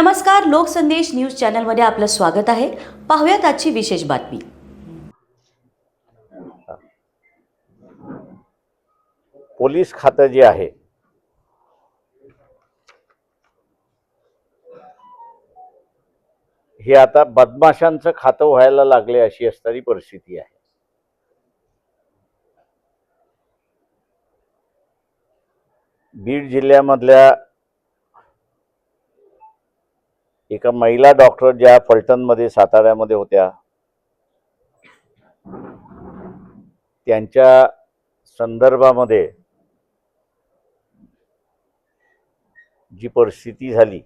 नमस्कार लोकसंदेश न्यूज चॅनलमध्ये आपलं स्वागत आहे. पाहूयात आजची विशेष बातमी. पोलीस खातं जे आहे हे आता बदमाशांचं खातं व्हायला लागले अशी असणारी परिस्थिती आहे. बीड जिल्ह्यामधल्या एका महिला डॉक्टर ज्या फलटणमध्ये साताऱ्यामध्ये होत्या त्यांच्या संदर्भामध्ये जी परिस्थिती झाली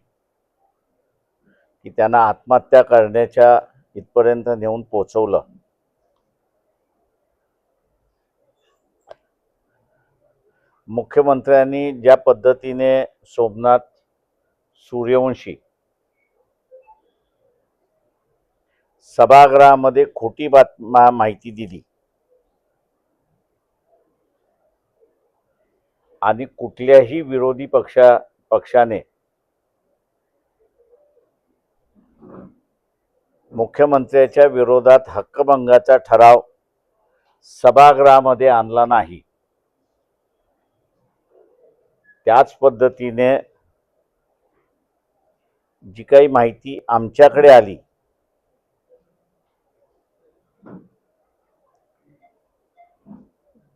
की त्यांना आत्महत्या करण्याच्या इथपर्यंत नेऊन पोचवलं मुख्यमंत्र्यांनी ज्या पद्धतीने सोमनाथ सूर्यवंशी सभागृहामध्ये खोटी बातमा माहिती दिली. आणि कुठल्याही विरोधी पक्षा पक्षाने मुख्यमंत्र्याच्या विरोधात हक्कभंगाचा ठराव सभागृहामध्ये आणला नाही. त्याच पद्धतीने जी काही माहिती आमच्याकडे आली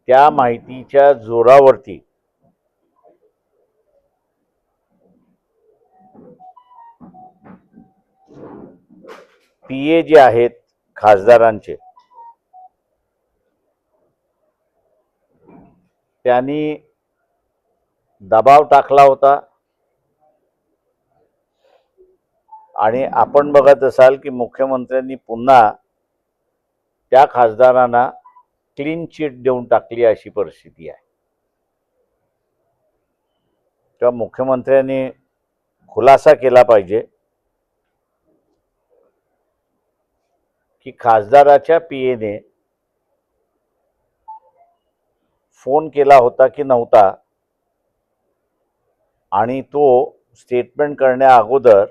त्या माहितीच्या जोरावरती. पीए जे आहेत खासदारांचे. त्यांनी दबाव टाकला होता. आणि आपण बघत असाल की मुख्यमंत्र्यांनी पुन्हा त्या खासदारांना क्लीन चिट देऊन टाकली अशी परिस्थिती आहे. तेव्हा मुख्यमंत्र्यांनी खुलासा केला पाहिजे. की खासदाराच्या पीएने फोन केला होता की नव्हता. आणि तो स्टेटमेंट करण्या अगोदर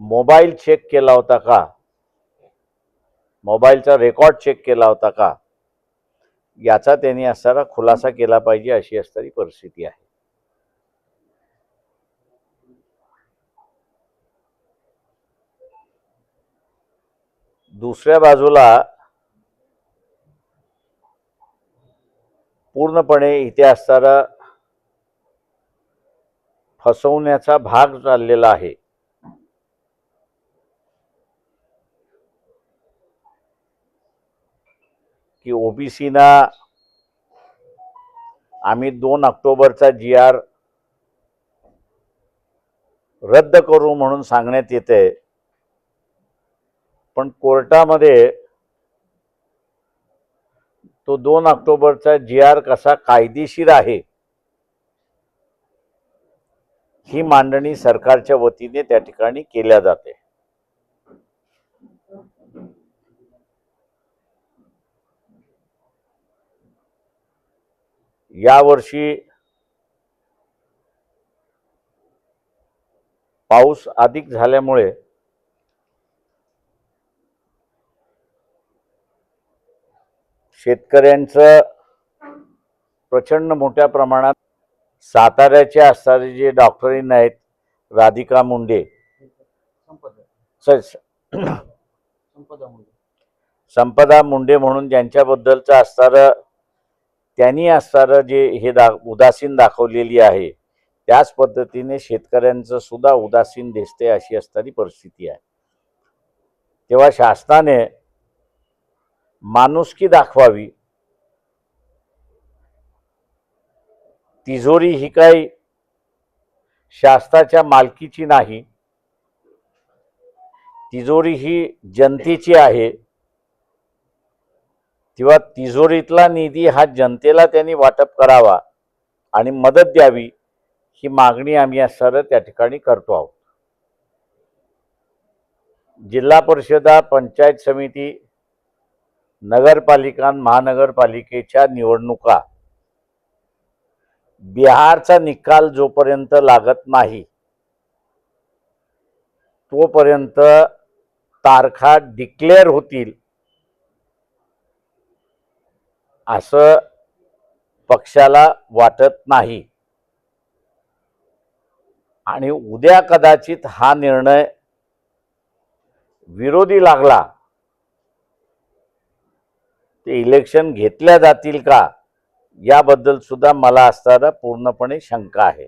मोबाईल चेक केला होता का? मोबाईलचा रेकॉर्ड चेक केला होता का? याचा त्यांनी असणारा खुलासा केला पाहिजे अशी असणारी परिस्थिती आहे. दुसऱ्या बाजूला पूर्णपणे इथे असणारा फसवण्याचा भाग चाललेला आहे. की ओबीसीना आम्ही दोन ऑक्टोबरचा जी आर रद्द करू म्हणून सांगण्यात येते. पण कोर्टामध्ये तो दोन ऑक्टोबरचा जी आर कसा कायदेशीर आहे ही मांडणी सरकारच्या वतीने त्या ठिकाणी केल्या जाते. यावर्षी पाऊस अधिक झाल्यामुळे शेतकऱ्यांचं प्रचंड मोठ्या प्रमाणात साताऱ्याचे असणारे जे डॉक्टरीन आहेत राधिका मुंडे. संपदा मुंडे म्हणून ज्यांच्याबद्दलचं असणारं त्यांनी असणारं जे हे दा उदासीन दाखवलेली आहे त्याच पद्धतीने शेतकऱ्यांचं सुद्धा उदासीन दिसते अशी असणारी परिस्थिती आहे. तेव्हा शासनाने माणुसकी दाखवावी. तिजोरी ही काही शासनाच्या मालकीची नाही. तिजोरी ही जनतेची आहे. किंवा तिजोरीतला निधी हा जनतेला त्यांनी वाटप करावा आणि मदत द्यावी ही मागणी आम्ही असणारं त्या ठिकाणी करतो आहोत. जिल्हा परिषदा पंचायत समिती नगरपालिका महानगरपालिकेच्या निवडणुका. बिहारचा निकाल जोपर्यंत लागत नाही तोपर्यंत तारखा डिक्लेअर होतील. असं पक्षाला वाटत नाही. आणि उद्या कदाचित हा निर्णय विरोधी लागला ते इलेक्शन घेतल्या जातील का याबद्दल सुद्धा मला असताना पूर्णपणे शंका आहे.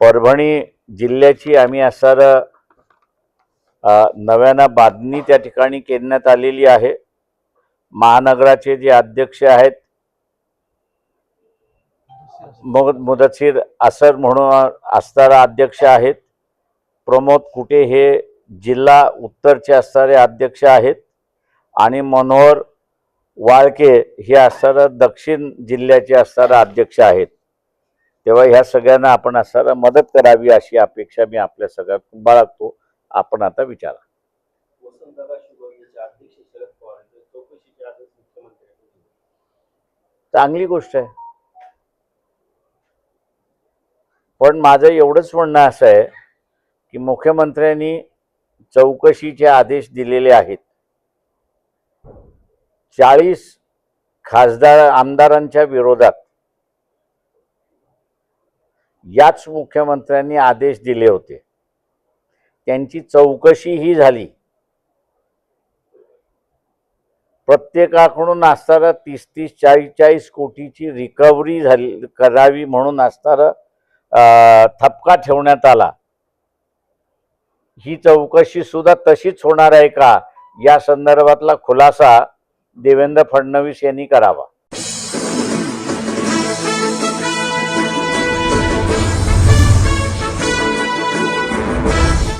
परभणी जिल्ह्याची आम्ही असणारं नव्यानं बांधणी त्या ठिकाणी करण्यात आलेली आहे. महानगराचे जे अध्यक्ष आहेत मग असर म्हणून असणारा अध्यक्ष आहेत. प्रमोद कुटे हे जिल्हा उत्तरचे असणारे अध्यक्ष आहेत. आणि मनोहर वाळके हे असणारं दक्षिण जिल्ह्याचे असणारा अध्यक्ष आहेत. तेव्हा ह्या सगळ्यांना आपण असणारा मदत करावी अशी अपेक्षा मी आपल्या सगळ्यात बाळगतो. आपण आता विचारा. चांगली गोष्ट आहे. पण माझं एवढंच म्हणणं असं आहे की मुख्यमंत्र्यांनी चौकशीचे आदेश दिलेले आहेत. चाळीस खासदार आमदारांच्या विरोधात याच मुख्यमंत्र्यांनी आदेश दिले होते. त्यांची चौकशी ही झाली. प्रत्येकाकडून असणारा तीस तीस चाळीस चाळीस कोटीची रिकव्हरी झाली करावी म्हणून असणारा थपका ठेवण्यात आला. ही चौकशी सुद्धा तशीच होणार आहे का? या संदर्भातला खुलासा देवेंद्र फडणवीस यांनी करावा.